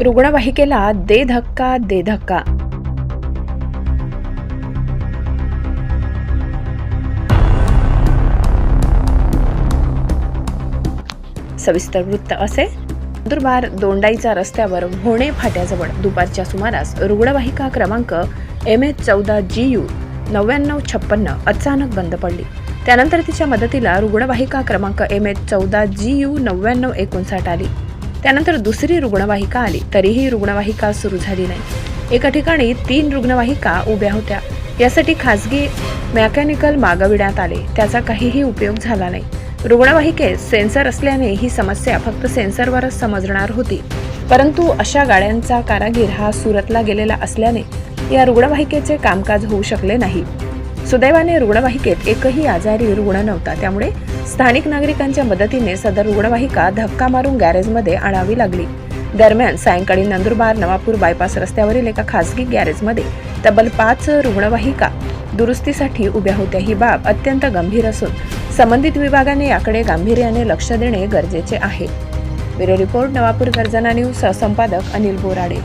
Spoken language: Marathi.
रुग्णवाहिकेला दे धक्का दे धक्का. सविस्तर वृत्त असे. नंदुरबार दोंडाईचा रस्त्यावर भोणे फाट्याजवळ. दुपारच्या सुमारास रुग्णवाहिका क्रमांक एम एच चौदा जी यू नव्याण्णव छप्पन्न अचानक बंद पडली. त्यानंतर तिच्या मदतीला रुग्णवाहिका क्रमांक एम एच चौदा जी यू नव्याण्णव एकोणसाठ आली. त्यानंतर दुसरी रुग्णवाहिका आली. तरीही रुग्णवाहिका सुरू झाली नाही. एका ठिकाणी तीन रुग्णवाहिका उभ्या होत्या. यासाठी खासगी मेकॅनिकल मागविण्यात आले. त्याचा काहीही उपयोग झाला नाही. रुग्णवाहिकेत सेन्सर असल्याने ही समस्या फक्त सेन्सरवरच समजणार होती. परंतु अशा गाड्यांचा कारागीर हा सुरतला गेलेला असल्याने या रुग्णवाहिकेचे कामकाज होऊ शकले नाही. सुदैवाने रुग्णवाहिकेत एकही आजारी रुग्ण नव्हता. त्यामुळे स्थानिक नागरिकांच्या मदतीने सदर रुग्णवाहिका धक्का मारून गॅरेजमध्ये आणावी लागली. दरम्यान सायंकाळी नंदुरबार नवापूर बायपास रस्त्यावरील एका खासगी गॅरेजमध्ये तब्बल पाच रुग्णवाहिका दुरुस्तीसाठी उभ्या होत्या. ही बाब अत्यंत गंभीर असून संबंधित विभागाने याकडे गांभीर्याने लक्ष देणे गरजेचे आहे. ब्युरो रिपोर्ट नवापूर गर्जना न्यूज सहसंपादक अनिल बोराडे.